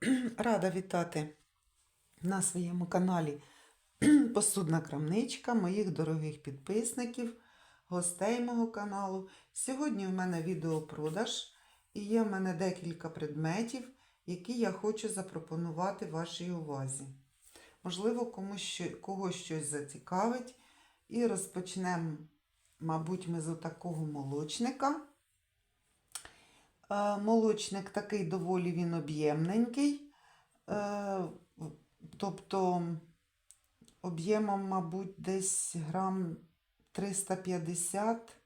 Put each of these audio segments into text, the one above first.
Рада вітати на своєму каналі Посудна крамничка, моїх дорогих підписників, гостей мого каналу. Сьогодні у мене відеопродаж і є в мене декілька предметів, які я хочу запропонувати вашій увазі. Можливо, комусь що, когось щось зацікавить. І розпочнемо, мабуть, ми з такого молочника. Е, Молочник такий доволі він об'ємненький. Е, Тобто об'ємом, мабуть, десь грам 350,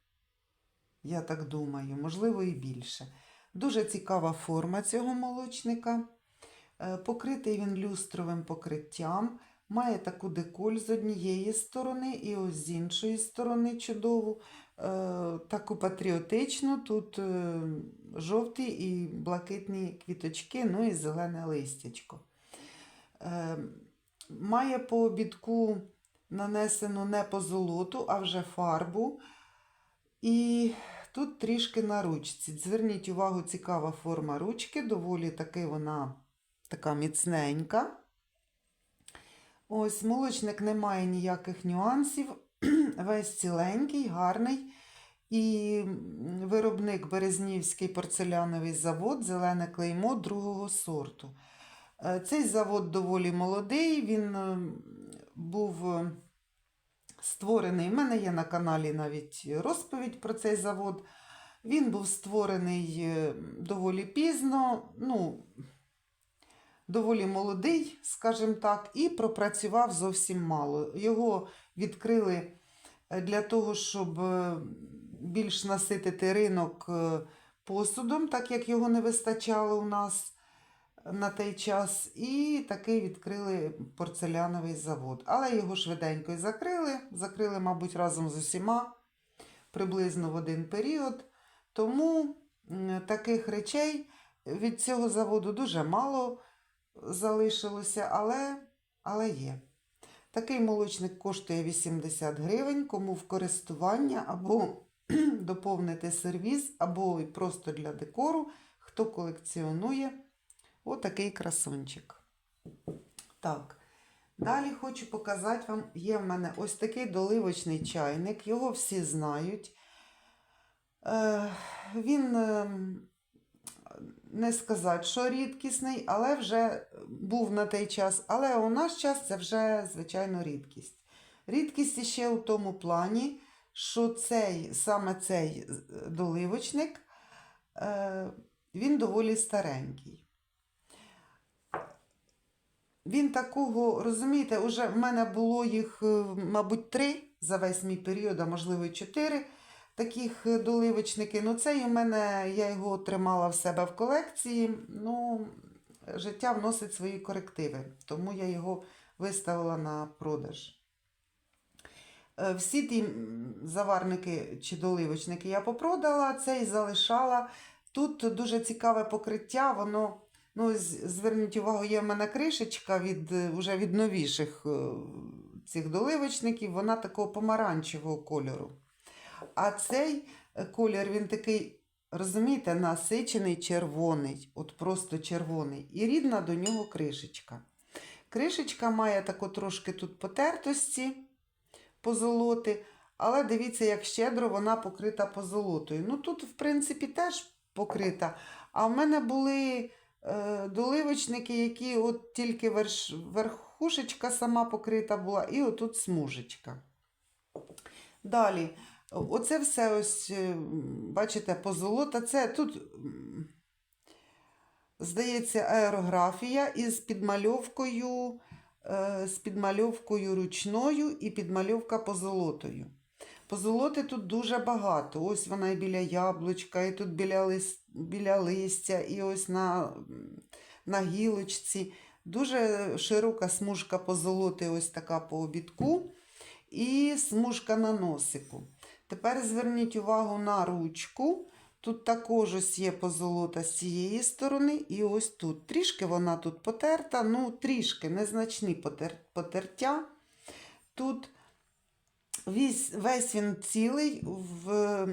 я так думаю, можливо, і більше. Дуже цікава форма цього молочника. Е, Покритий він люстровим покриттям. Має таку деколь з однієї сторони і ось з іншої сторони чудову, е, таку патріотичну. Тут е, жовті і блакитні квіточки, ну і зелене листячко. Е, Має по обідку нанесену не позолоту, а вже фарбу. І тут трішки на ручці. Зверніть увагу, цікава форма ручки, доволі таки вона така міцненька. Ось молочник не має ніяких нюансів, весь ціленький, гарний. І виробник Березнівський порцеляновий завод, зелене клеймо другого сорту. Е, Цей завод доволі молодий, він е, був е, створений. У мене є на каналі навіть розповідь про цей завод. Він був створений доволі пізно, ну, доволі молодий, скажімо так, і пропрацював зовсім мало. Його відкрили е, для того, щоб е, більш наситити ринок е, посудом, так як його не вистачало у нас на той час, і такий відкрили порцеляновий завод. Але його швиденько й закрили. Закрили, мабуть, разом з усіма приблизно в один період. Тому таких речей від цього заводу дуже мало залишилося, але, але є. Такий молочник коштує 80 гривень, кому в користування або доповнити сервіз, або і просто для декору, хто колекціонує. Отакий красунчик. Так. Далі хочу показати вам, є в мене ось такий доливочний чайник, його всі знають. Е, він е, не сказати, що рідкісний, але вже був на той час. Але у наш час це вже, звичайно, рідкість. Рідкість ще у тому плані, що цей, саме цей доливочник, е, він доволі старенький. Він такого, розумієте, уже в мене було їх, е, мабуть, три за весь мій період, а можливо, чотири таких е, доливочники. Ну, цей у мене, я його тримала в себе в колекції. Ну, життя вносить свої корективи, тому я його виставила на продаж. Е, Всі ті заварники чи доливочники я попродала, цей залишала. Тут дуже цікаве покриття, воно. Ну, зверніть увагу, є в мене кришечка від, е, вже від новіших е, цих доливочників, вона такого помаранчевого кольору. А цей е, колір, він такий, розумієте, насичений червоний, от просто червоний. І рідна до нього кришечка. Кришечка має таку трошки тут потертості позолоти, але дивіться, як щедро вона покрита позолотою. Ну тут, в принципі, теж покрита. А в мене були е, доливочники, які от тільки верш, верхушечка сама покрита була, і отут смужечка. Далі, оце все ось, е, бачите, позолота. Це тут, здається, аерографія із підмальовкою, е, з підмальовкою ручною і підмальовка позолотою. Позолоти тут дуже багато. Ось вона і біля яблучка, і тут біля, лис... біля листя, і ось на, на гілочці. Дуже широка смужка позолоти, ось така по обідку, і смужка на носику. Тепер зверніть увагу на ручку. Тут також ось є позолота з цієї сторони, і ось тут. Трішки вона тут потерта, ну трішки незначні потер... потертя. Тут весь, весь він цілий в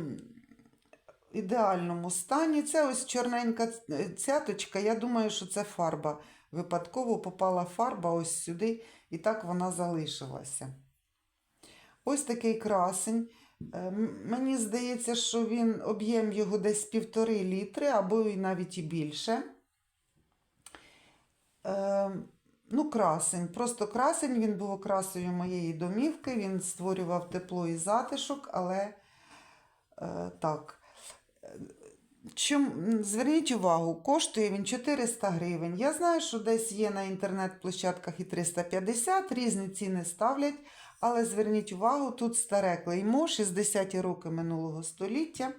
ідеальному стані. Це ось чорненька цяточка. Я думаю, що це фарба. Випадково попала фарба ось сюди, і так вона залишилася. Ось такий красень. Е, Мені здається, що він об'єм його десь півтори літри, або і навіть і більше. Е, ну, красень, просто красень, він був окрасою моєї домівки, він створював тепло і затишок, але е, так. Чим, зверніть увагу, коштує він 400 гривень. Я знаю, що десь є на інтернет-площадках і 350, різні ціни ставлять, але зверніть увагу, тут старе клеймо, 60-ті роки минулого століття.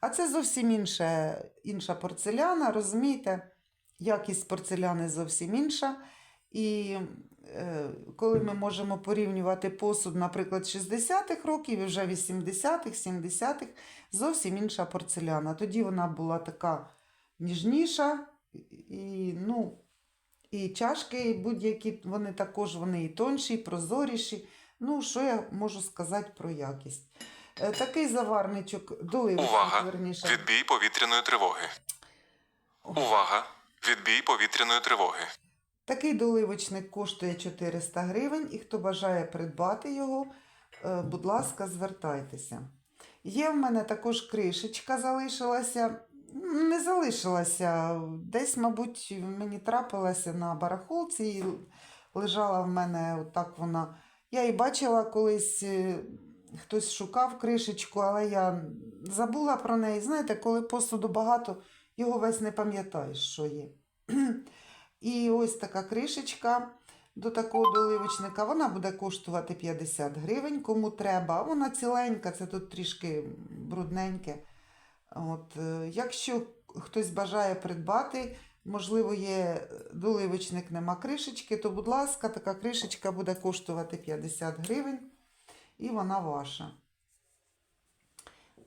А це зовсім інша, інша порцеляна, розумієте? Якість порцеляни зовсім інша. І е, коли ми можемо порівнювати посуд, наприклад, 60-х років і вже 80-х, 70-х, зовсім інша порцеляна. Тоді вона була така ніжніша, і, ну, і чашки будь-які, вони також вони і тонші, і прозоріші. Ну, що я можу сказати про якість? Е, Такий заварничок, доливочник, Увага! верніше. Відбій повітряної тривоги. Увага! Відбій повітряної тривоги. Такий доливочник коштує 400 гривень, і хто бажає придбати його, е, будь ласка, звертайтеся. Є в мене також кришечка залишилася. Не залишилася. Десь, мабуть, мені трапилася на барахолці і лежала в мене отак вона. Я і бачила колись, е, хтось шукав кришечку, але я забула про неї. Знаєте, коли посуду багато, його весь не пам'ятаєш, що є. І ось така кришечка до такого доливочника. Вона буде коштувати 50 гривень, кому треба. Вона ціленька, це тут трішки брудненьке. От, е, якщо хтось бажає придбати, можливо, є доливочник, нема кришечки, то, будь ласка, така кришечка буде коштувати 50 гривень, і вона ваша.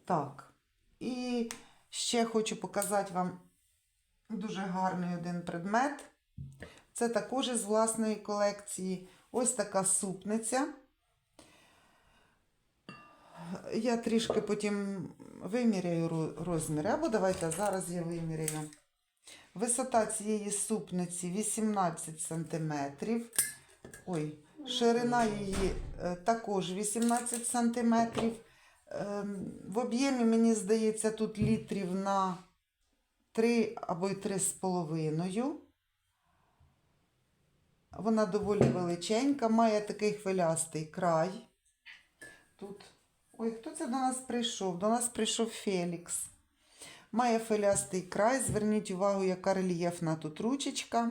Так. І ще хочу показати вам дуже гарний один предмет. Це також із власної колекції. Ось така супниця. Я трішки потім виміряю ро- розміри. Або давайте зараз я виміряю. Висота цієї супниці 18 см. Ой, ширина її е, також 18 см. В об'ємі, мені здається, тут літрів на 3 або й 3,5. Вона доволі величенька, має такий хвилястий край. Тут. Ой, хто це до нас прийшов? До нас прийшов Фелікс. Має филястий край. Зверніть увагу, яка рельєфна тут ручечка.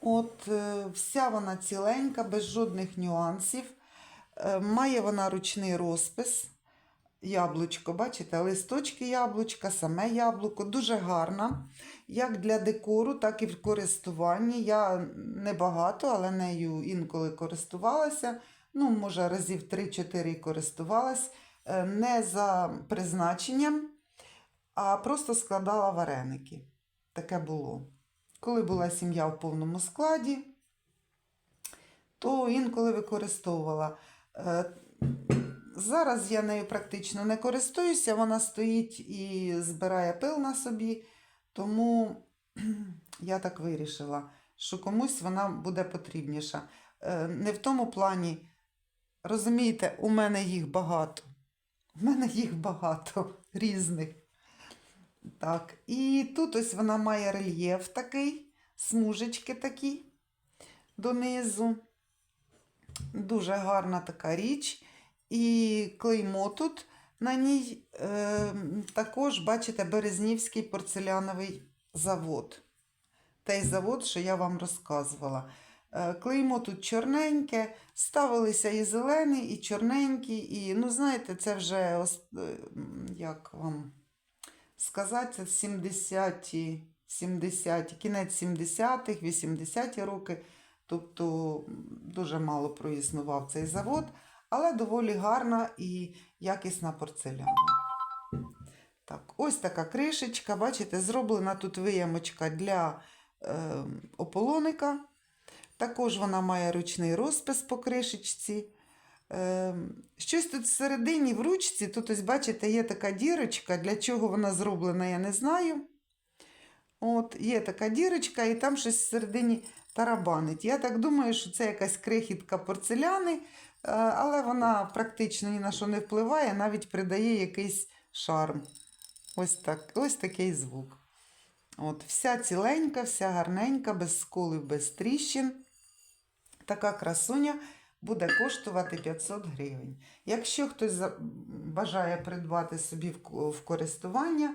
От, е, вся вона ціленька, без жодних нюансів. Е, Має вона ручний розпис. Яблучко, бачите, листочки яблучка, саме яблуко, дуже гарна. Як для декору, так і в користуванні. Я небагато, але нею інколи користувалася. Ну, може, разів 3-4 користувалась. Е, Не за призначенням, а просто складала вареники. Таке було. Коли була сім'я в повному складі, то інколи використовувала. Е, Зараз я нею практично не користуюся, вона стоїть і збирає пил на собі, тому я так вирішила, що комусь вона буде потрібніша. Е, Не в тому плані, розумієте, у мене їх багато. У мене їх багато різних. Так, і тут ось вона має рельєф такий, смужечки такі донизу. Дуже гарна така річ. І клеймо тут на ній е, також, бачите, Березнівський порцеляновий завод. Той завод, що я вам розказувала. Е, клеймо тут чорненьке, ставилися і зелені, і чорненькі, і, ну, знаєте, це вже, е, як вам сказати, 70-ті, 70 кінець 70-х, 80-ті роки. Тобто дуже мало проіснував цей завод, але доволі гарна і якісна порцеляна. Так, ось така кришечка, бачите, зроблена тут виямочка для е, ополоника. Також вона має ручний розпис по кришечці. Е, щось тут всередині в ручці, тут ось бачите, є така дірочка. Для чого вона зроблена, я не знаю. От, є така дірочка, і там щось всередині тарабанить. Я так думаю, що це якась крихітка порцеляни, е, але вона практично ні на що не впливає, навіть придає якийсь шарм. Ось, так, ось такий звук. От, вся ціленька, вся гарненька, без сколів, без тріщин. Така красуня буде коштувати 500 гривень. Якщо хтось бажає придбати собі в користування,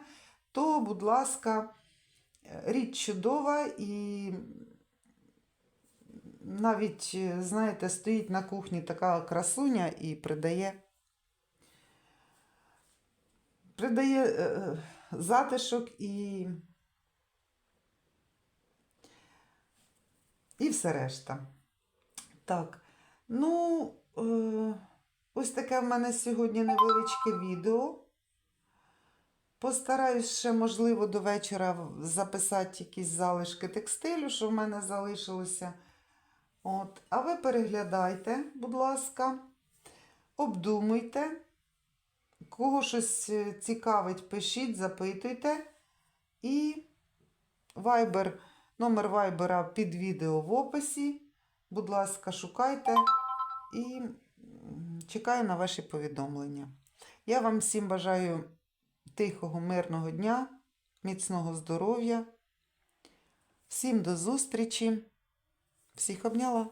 то, будь ласка, е, річ чудова і навіть, е, знаєте, стоїть на кухні така красуня і придає, придає е, затишок і, і все решта. Так, ну, е, ось таке в мене сьогодні невеличке відео. Постараюсь ще, можливо, до вечора записати якісь залишки текстилю, що в мене залишилося. От. А ви переглядайте, будь ласка, обдумуйте. Кого щось е, цікавить, пишіть, запитуйте. І Viber, номер вайбера під відео в описі. Будь ласка, шукайте і чекаю на ваші повідомлення. Я вам всім бажаю тихого, мирного дня, міцного здоров'я. Всім до зустрічі. Всіх обняла.